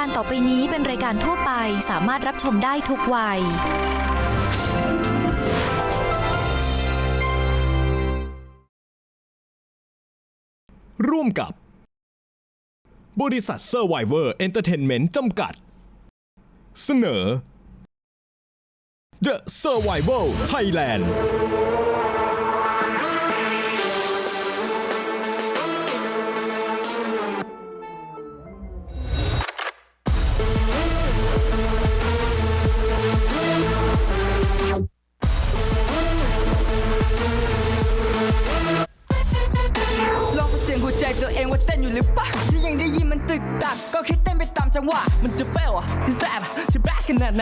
การต่อไปนี้เป็นรายการทั่วไปสามารถรับชมได้ทุกวัย ร่วมกับบริษัทเซอร์ไวเวอร์เอนเตอร์เทนเมนต์จำกัด เสนอ The Survival Thailand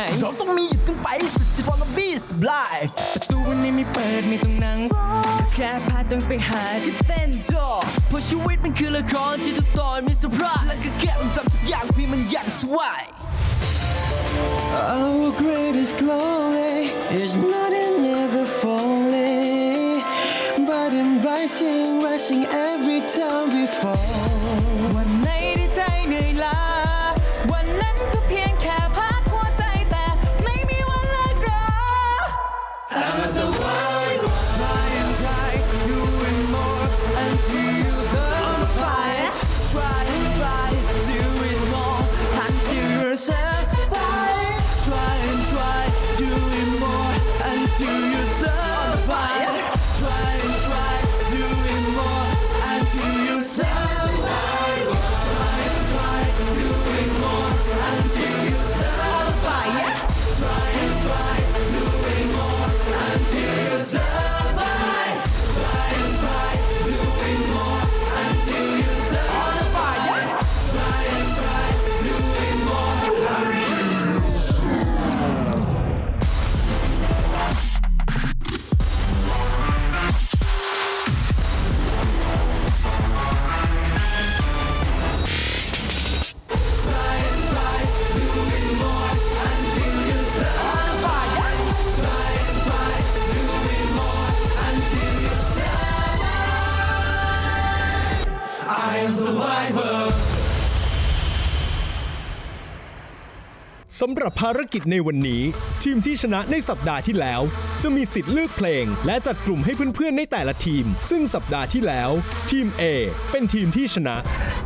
นาดไหนเราต้องมีอยู่ต้องไปให้สุดจะ follow beat blind ประตูวันนี้ไม่เปิดไม่ต้องนั่งรอแค่พาต้องไปหาที่เต้นจอเพราะชีวิตมันคือละครที่ทุกตอนมีเซอร์ไพรส์และก็แค่มันทำทุกอย่างพี่มันอย่างสวย Our greatest glory is not in never falling, but in rising, rising every time we fall. สำหรับภารกิจในวันนี้ ทีมที่ชนะในสัปดาห์ที่แล้ว จะมีสิทธิ์เลือกเพลง และจัดกลุ่มให้เพื่อนๆในแต่ละทีม ซึ่งสัปดาห์ที่แล้ว ทีม A เป็นทีมที่ชนะ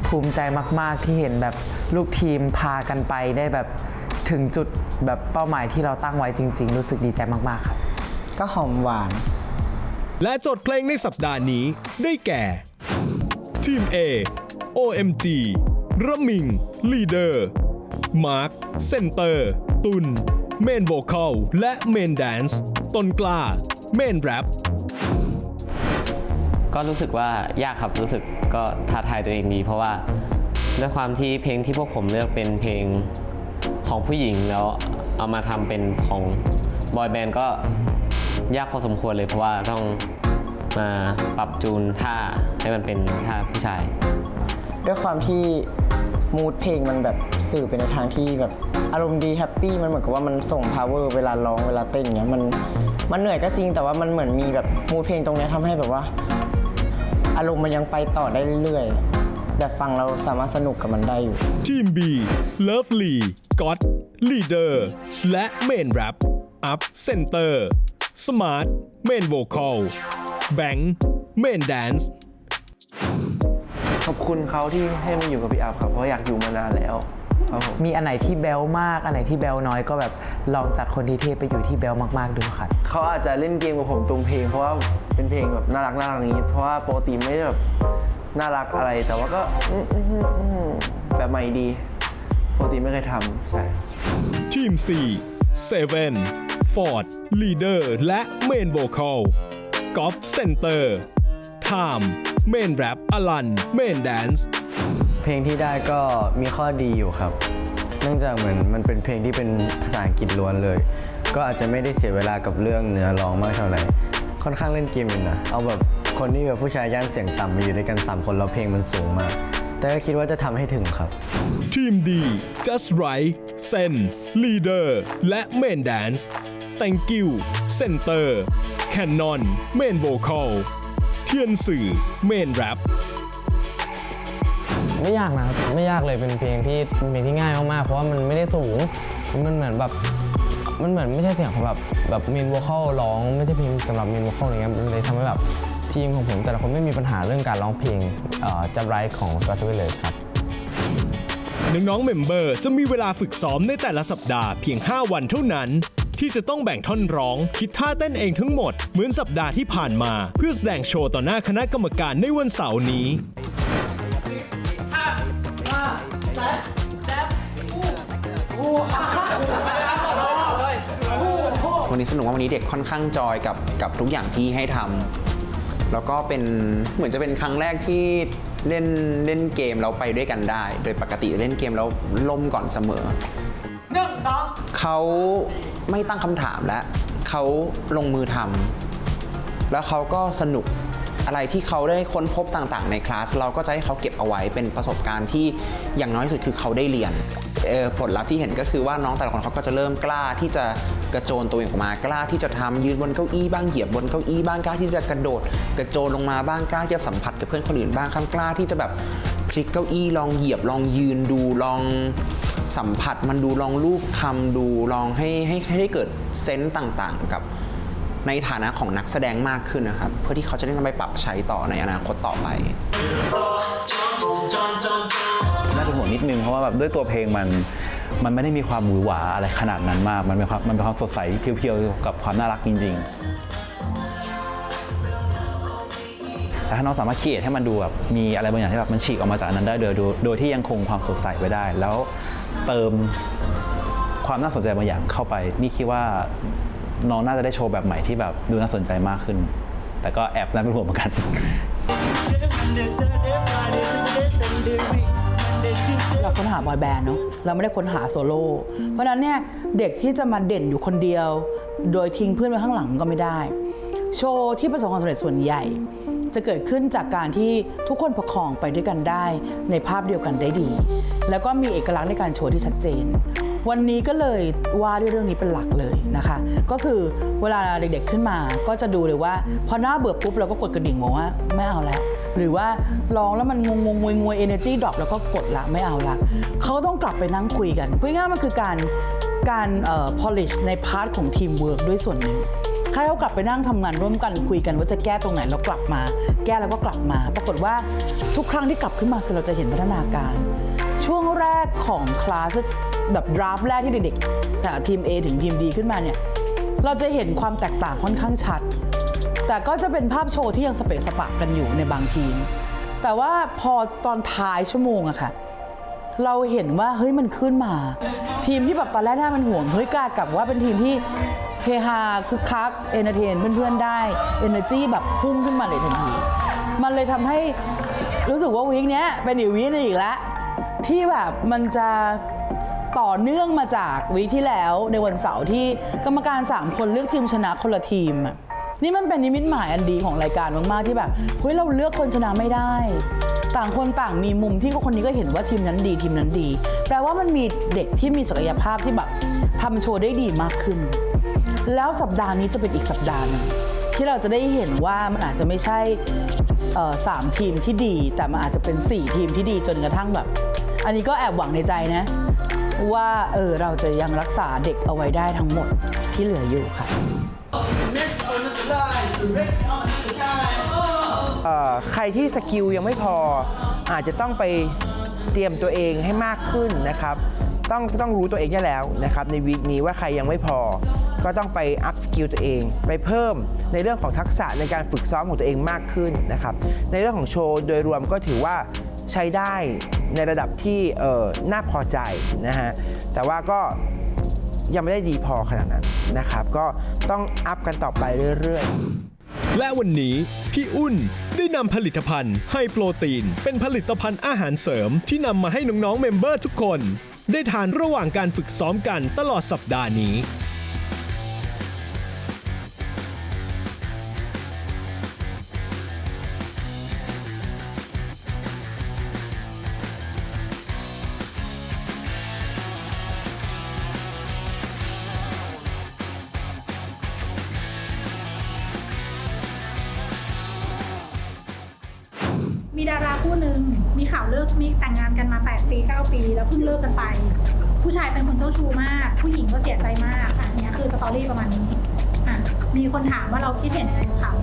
ภูมิใจมากๆที่เห็นแบบลูกทีมพากันไปได้แบบถึงจุดแบบเป้าหมายที่เราตั้งไว้จริง ๆ รู้สึกดีใจมากๆครับก็หอมหวาน และโจทย์เพลงในสัปดาห์นี้ได้แก่ ทีม A OMG ระมิง ลีเดอร์ มาร์ค เซนเตอร์ ตุน เมนโวคอล และเมนแดนซ์ ต้นกล้า เมนแรป ก็รู้สึกว่ายากครับ รู้สึกก็ท้าทายตัวเองดี เพราะว่าด้วยความที่เพลงที่พวกผมเลือกเป็นเพลงของผู้หญิงแล้วเอามาทำเป็นของบอยแบนด์ก็ยากพอสมควรเลยเพราะว่าต้องมาปรับจูนท่าให้มันเป็นท่าผู้ชาย ด้วยความที่มูดเพลงมันแบบ สื่อไปในทางที่แบบอารมณ์ดีแฮปปี้มันเหมือนกับว่ามันส่ง power เวลาร้องเวลาเต้นอย่างเงี้ยมันมันเหนื่อยก็จริงแต่ว่ามันเหมือนมีแบบมูดเพลงตรงเนี้ยทำให้แบบว่า อารมณ์มันยังไปต่อได้เรื่อยๆแต่ฟังเราสามารถสนุกกับมันได้อยู่ ทีม B Lovely God Leader และ Main Rap Up Center Smart Main Vocal Bank Main Dance ขอบคุณเขาที่ให้มาอยู่กับพี่อัพครับเพราะอยากอยู่มานานแล้ว ครับผมมีอันไหนที่แบลมาก อันไหนที่แบลน้อยก็แบบลองจัดคนที่เทพไปอยู่ที่แบลมากๆดูครับเขาอาจจะเล่นเกมกับผมตรงเพลง เพราะว่าเป็นเพลงแบบน่ารักน่ารักอย่างนี้ เพราะว่าปกติไม่ได้แบบน่ารักอะไร แต่ว่าก็อืมอืมอืมแบบใหม่ดี ปกติไม่เคยทำใช่ ทีม C Seven Ford Leader และ Main Vocal Golf Center Time Main Rap อลัน Main Dance เพลงที่ได้ก็มีข้อดีอยู่ครับ เนื่องจากเหมือนมันเป็นเพลงที่เป็นภาษาอังกฤษล้วนเลย ก็อาจจะไม่ได้เสียเวลากับเรื่องเนื้อร้องมากเท่าไหร่ค่อนข้างเล่นเกมอยู่นะเอาแบบคนที่แบบผู้ชายย่านเสียงต่ำมาอยู่ด้วยกัน 3 คนแล้วเพลงมันสูงมาก แต่ก็คิดว่าจะทำให้ถึงครับ ทีม D Just Right Sen Leader และ Main Dance Thank you Center Canon Main Vocal เทียนสื่อ Main Rap ไม่ยากนะครับไม่ยากเลยเป็นเพลงที่เป็นเพลงที่ง่ายมากๆเพราะว่ามันไม่ได้สูงมันเหมือนแบบมันเหมือนไม่ใช่เสียงของแบบแบบเมนวอลคอลร้องไม่ใช่เพลงสำหรับเมนวอลคอลอะไรเงี้ยมันเลยทำให้แบบทีมของผมแต่ละคนไม่มีปัญหาเรื่องการร้องเพลงเอ่อจำไรของสกอตเทเลยครับน้องๆเมมเบอร์จะมีเวลาฝึกซ้อมในแต่ละสัปดาห์เพียง 5 วันเท่านั้น ที่จะต้องแบ่งท่อนร้อง คิดท่าเต้นเองทั้งหมด เหมือนสัปดาห์ที่ผ่านมา เพื่อแสดงโชว์ต่อหน้าคณะกรรมการในวันเสาร์นี้ วันนี้สนุกว่าวันนี้เด็กค่อนข้างจอยกับกับทุกอย่างที่ให้ทำแล้วก็เป็นเหมือนจะเป็นครั้งแรกที่เล่นเล่นเกมแล้วไปด้วยกันได้ โดยปกติเล่นเกมแล้วล่มก่อนเสมอเขาไม่ตั้งคำถามแล้วเขาลงมือทำแล้วเขาก็สนุก อะไรที่เขาได้ค้นพบต่างๆ ในคลาส เราก็จะให้เขาเก็บเอาไว้เป็นประสบการณ์ที่อย่างน้อยที่สุดคือเขาได้เรียนผลลัพธ์ที่เห็นก็คือว่าน้องแต่ละคนเขาก็จะเริ่มกล้าที่จะกระโจนตัวเองออกมากล้าที่จะทำยืนบนเก้าอี้บ้างเหยียบบนเก้าอี้บ้างกล้าที่จะกระโดด กระโจนลงมาบ้างกล้าที่จะสัมผัสกับเพื่อนคนอื่นบ้างครับกล้าที่จะแบบพลิกเก้าอี้ลองเหยียบลองยืนดูลองสัมผัสมันดูลองรูปคำดูลองให้ให้ให้ได้เกิดเซนต์ต่างๆ กับ ในฐานะของนักแสดงมากขึ้นนะครับ เพื่อที่เขาจะได้นำไปปรับใช้ต่อในอนาคตต่อไป น่าเป็นห่วงนิดนึงเพราะว่าแบบด้วยตัวเพลงมันมันไม่ได้มีความหวือหวาอะไรขนาดนั้นมาก มันเป็นความมันเป็นความสดใสเพียวๆกับความน่ารักจริง ๆ แต่ถ้าน้องสามารถคิดให้มันดูแบบมีอะไรบางอย่างที่แบบมันฉีกออกมาจากอันนั้นได้โดยโดยโดยที่ยังคงความสดใสไว้ได้ แล้วเติมความน่าสนใจบางอย่างเข้าไป นี่คิดว่า น้องน่าจะได้โชว์แบบใหม่ที่แบบดูน่าสนใจมากขึ้น แต่ก็แอบน่าเป็นห่วงเหมือนกัน เราค้นหาบอยแบนด์เนาะเราไม่ได้ค้นหาโซโล่เพราะฉะนั้นเนี่ยเด็กที่จะมาเด่นอยู่คนเดียว โดยทิ้งเพื่อนไว้ข้างหลังก็ไม่ได้ โชว์ที่ประสบความสำเร็จส่วนใหญ่ จะเกิดขึ้นจากการที่ทุกคนประคองไปด้วยกันได้ ในภาพเดียวกันได้ดี แล้วก็มีเอกลักษณ์ในการโชว์ที่ชัดเจน วันนี้ก็เลยว่าด้วยเรื่องนี้เป็นหลักเลยนะคะ ก็คือเวลาเด็กๆขึ้นมาก็จะดูเลยว่า พอหน้าเบื่อปุ๊บเราก็กดกระดิ่งบอกว่าไม่เอาแล้วหรือว่าร้องแล้วมันงงงงวยงวยเอเนอร์จีดรอปแล้วก็กดละไม่เอาละเขาต้องกลับไปนั่งคุยกันพูดง่ายมันคือการการเอ่อ polish ในพาร์ทของทีมเวิร์กด้วยส่วนหนึ่งให้เขากลับไปนั่งทำงานร่วมกันคุยกันว่าจะแก้ตรงไหนแล้วกลับมา แก้แล้วก็กลับมา ปรากฏว่าทุกครั้งที่กลับขึ้นมาคือเราจะเห็นพัฒนาการ ช่วงแรกของคลาส แบบดราฟต์แรกที่เด็กๆจากทีม A ถึงทีม D ขึ้นมาเนี่ย เราจะเห็นความแตกต่างค่อนข้างชัด แต่ก็จะเป็นภาพโชว์ที่ยังสเปะสปะกันอยู่ในบางทีม แต่ว่าพอตอนท้ายชั่วโมงอะค่ะ เราเห็นว่าเฮ้ยมันขึ้นมา ทีมที่แบบตอนแรกน่าเป็นห่วงเฮ้ยกลายกลับว่าเป็นทีมที่เฮฮาคึกคักเอนเตอร์เทนเพื่อนๆได้เอเนอร์จีแบบพุ่งขึ้นมาเลยทันทีมันเลยทำให้รู้สึกว่าวีคเนี้ยเป็นอีกวีคนึงอีกแล้วที่แบบมันจะ ต่อเนื่องมาจากวีที่แล้วในวันเสาร์ที่กรรมการ 3 คนเลือกทีมชนะคนละทีมอะนี่มันเป็นนิมิตหมายอันดีของรายการมากๆที่แบบเฮ้ยเราเลือกคนชนะไม่ได้ ต่างคนต่างมีมุมที่คนนี้ก็เห็นว่าทีมนั้นดีทีมนั้นดี แปลว่ามันมีเด็กที่มีศักยภาพที่แบบทำโชว์ได้ดีมากขึ้น แล้วสัปดาห์นี้จะเป็นอีกสัปดาห์หนึงที่เราจะได้เห็นว่ามันอาจจะไม่ใช่สามทีมที่ดี แต่มันอาจจะเป็น 4 ทีมที่ดีจนกระทั่งแบบ อันนี้ก็แอบหวังในใจนะ ว่าเออเราจะยังรักษาเด็กเอาไว้ได้ทั้งหมดที่เหลืออยู่ค่ะเอ่อใครที่สกิลยังไม่พอ อาจจะต้องไปเตรียมตัวเองให้มากขึ้นนะครับ ต้องต้องรู้ตัวเองได้แล้วนะครับ ในวีคนี้ว่าใครยังไม่พอ ก็ต้องไปอัพสกิลตัวเอง ไปเพิ่มในเรื่องของทักษะในการฝึกซ้อมของตัวเองมากขึ้นนะครับ ในเรื่องของโชว์โดยรวมก็ถือว่า ใช้ได้ในระดับที่เออน่าพอใจนะฮะแต่ว่าก็ยังไม่ได้ดีพอขนาดนั้นนะครับ ก็ต้องอัพกันต่อไปเรื่อยๆ และวันนี้พี่อุ้นได้นำผลิตภัณฑ์ไฮโปรตีน เป็นผลิตภัณฑ์อาหารเสริมที่นำมาให้น้องๆเมมเบอร์ทุกคน ได้ทานระหว่างการฝึกซ้อมกันตลอดสัปดาห์นี้ มีดาราคู่หนึ่งมีข่าวเลิกมีแต่งงานกันมา 8 ปี 9 ปี แล้วเพิ่งเลิกกันไป ผู้ชายเป็นคนเจ้าชู้มาก ผู้หญิงก็เสียใจมากอันเนี้ยคือสตอรี่ประมาณนี้อะมีคนถามว่าเราคิดเห็นยังไงกับข่าว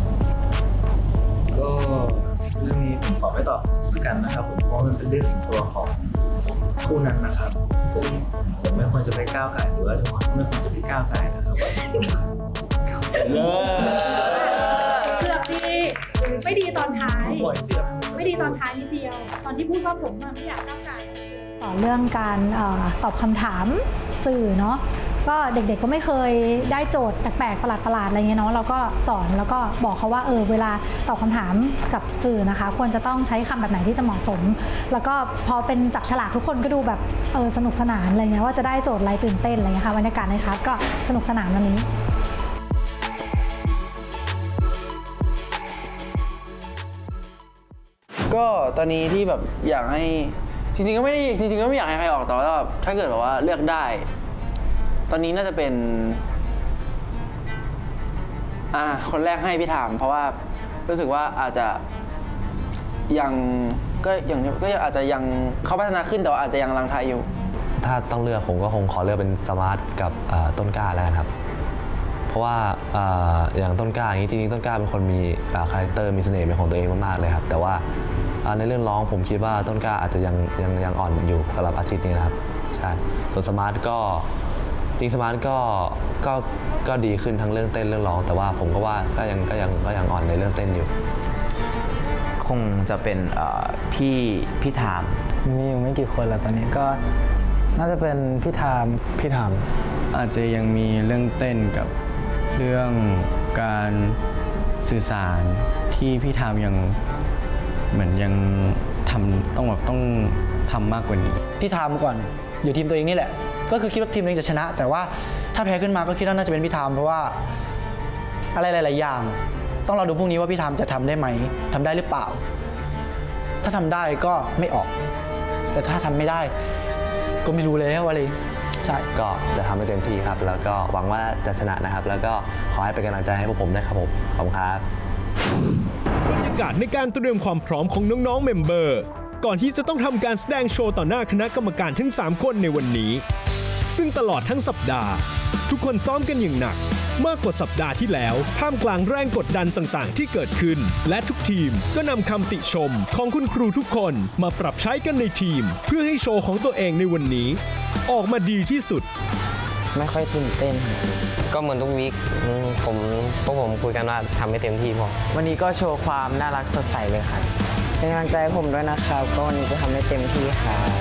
ก็เรื่องนี้ผมขอไม่ตอบแล้วกันนะครับผมเพราะมันเป็นเรื่องส่วนตัวของคู่นั้นนะครับซึ่งผมไม่ควรจะไปก้าวไก่ายหรือว่าทุกคนไม่ควรจะไปก้าวไก่ายนะครับเกือบดี ไม่ดีตอนท้าย ไม่ดีตอนท้ายนิดเดียว ตอนที่พูดว่าผมอะไม่อยากก้าวไก่ต่อเรื่องการอตอบคำถามสื่อเนาะก็เด็กๆก็ไม่เคยได้โจทย์แปลกๆประหลาดๆอะไรเงี้ยเนาะเราก็สอนแล้วก็บอกเขาว่าเออเวลาตอบคำถามกับสื่อนะคะ ควรจะต้องใช้คำแบบไหนที่จะเหมาะสม แล้วก็พอเป็นจับฉลากทุกคนก็ดูแบบเออสนุกสนานอะไรเงี้ยว่าจะได้โจทย์อะไรตื่นเต้นอะไรเงี้ยค่ะบรรยากาศในคลาสก็สนุกสนานวันนี้ ก็ตอนนี้ที่แบบอยากให้จริงๆก็ไม่ได้จริงๆก็ไม่อยากให้ใครออกแต่ว่าแบบถ้าเกิดแบบว่าเลือกได้ ตอนนี้น่าจะเป็น อ่า คนแรกให้พี่ถาม เพราะว่ารู้สึกว่าอาจจะยังก็อย่างก็อาจจะยังเขาพัฒนาขึ้นแต่ว่าอาจจะยังลังทายอยู่ ถ้าต้องเลือกผมก็คงขอเลือกเป็นสมาร์ทกับต้นกล้าแล้วกันครับ เพราะว่าอย่างต้นกล้าอย่างนี้จริงๆต้นกล้าเป็นคนมีคาแรคเตอร์มีเสน่ห์เป็นของตัวเองมากๆเลยครับ แต่ว่า ในเรื่องร้องผมคิดว่าต้นกล้าอาจจะยังยังยังอ่อนอยู่สำหรับอาทิตย์นี้นะครับใช่ส่วนสมาร์ทก็จริงสมาร์ทก็ก็ก็ดีขึ้นทั้งเรื่องเต้นเรื่องร้อง แต่ว่าผมก็ว่าก็ยังก็ยังก็ยังอ่อนในเรื่องเต้นอยู่ คงจะเป็นเอ่อพี่พี่ถาม มีอยู่ไม่กี่คนแล้วตอนนี้ก็น่าจะเป็นพี่ทามพี่ทาม อาจจะยังมีเรื่องเต้นกับเรื่องการสื่อสารที่พี่ทามยัง เหมือนยังทำต้องแบบต้องทำมากกว่านี้ พี่ทามก่อนอยู่ทีมตัวเองนี่แหละ ก็คือคิดว่าทีมตัวเองจะชนะ แต่ว่าถ้าแพ้ขึ้นมาก็คิดว่าน่าจะเป็นพี่ทามเพราะว่าอะไรหลาย ๆ อย่าง ต้องเราดูพรุ่งนี้ว่าพี่ทามจะทำได้ไหมทำได้หรือเปล่า ถ้าทำได้ก็ไม่ออก แต่ถ้าทำไม่ได้ ก็ไม่รู้แล้วอะไรใช่ ก็จะทำให้เต็มที่ครับ แล้วก็หวังว่าจะชนะนะครับ แล้วก็ขอให้เป็นกำลังใจให้พวกผมด้วยครับผมขอบคุณครับ บรรยากาศในการเตรียมความพร้อมของน้องๆเมมเบอร์ ก่อนที่จะต้องทำการแสดงโชว์ต่อหน้าคณะกรรมการทั้ง 3 คนในวันนี้ ซึ่งตลอดทั้งสัปดาห์ ทุกคนซ้อมกันอย่างหนัก มากกว่าสัปดาห์ที่แล้วท่ามกลางแรงกดดันต่างๆ ที่เกิดขึ้น และทุกทีมก็นำคำติชมของคุณครูทุกคนมาปรับใช้กันในทีม เพื่อให้โชว์ของตัวเองในวันนี้ ออกมาดีที่สุด ไม่ค่อยตื่นเต้น ก็เหมือนทุกวีคอืมผมพวกผมคุยกันว่าทำให้เต็มที่พอวันนี้ก็โชว์ความน่ารักสดใสเลยครับเป็นกำลังใจให้ผมด้วยนะครับ ก็วันนี้จะทำให้เต็มที่ครับ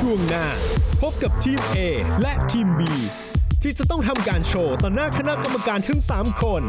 ช่วงหน้า พบกับทีม A และทีม B ที่จะต้องทำการโชว์ต่อหน้าคณะกรรมการทั้ง3 คน